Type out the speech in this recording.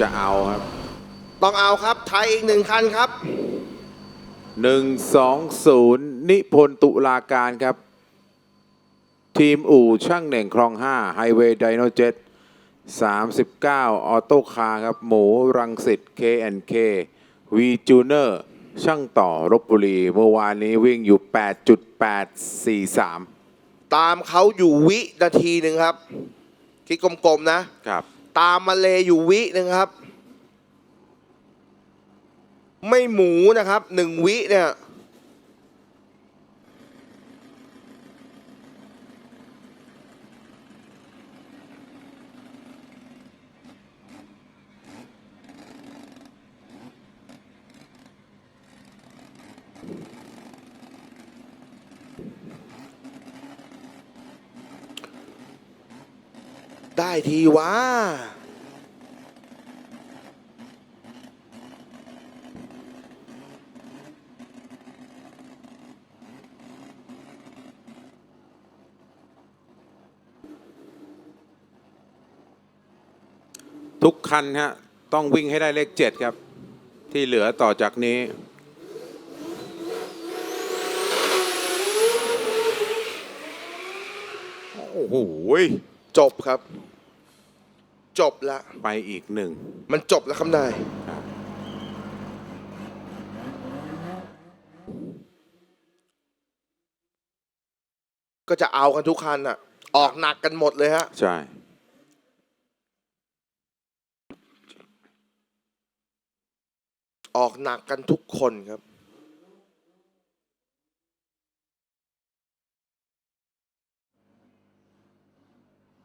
จะเอาครับต้องเอาครับไทยอีกหนึ่งคันครับ 120 นิพนธ์ตุลาการครับ ทีมอู่ช่างเหน่งคลอง 5 ไฮเวย์ไดโนเจ็ต39 ออโต้คาร์ครับ หมูรังสิต K&K วีจูเนอร์ ช่างต่อรบบุรี เมื่อวานนี้วิ่งอยู่ 8.843 ตามเขาอยู่วินาทีหนึ่งครับ คิดกลมๆนะครับ ตามมาเลอยู่วิหนึ่งครับ ไม่หมูนะครับหนึ่งวิเนี่ย ได้ทีวะทุกคันฮะ ต้องวิ่งให้ได้เลข7ครับ ที่เหลือต่อจากนี้ โอ้โห จบครับ จบแล้วไปอีกหนึ่งมันจบแล้วครับนายครับก็จะเอากันทุกคันอะออกหนักกันหมดเลยฮะ ใช่ ออกหนักกันทุกคนครับ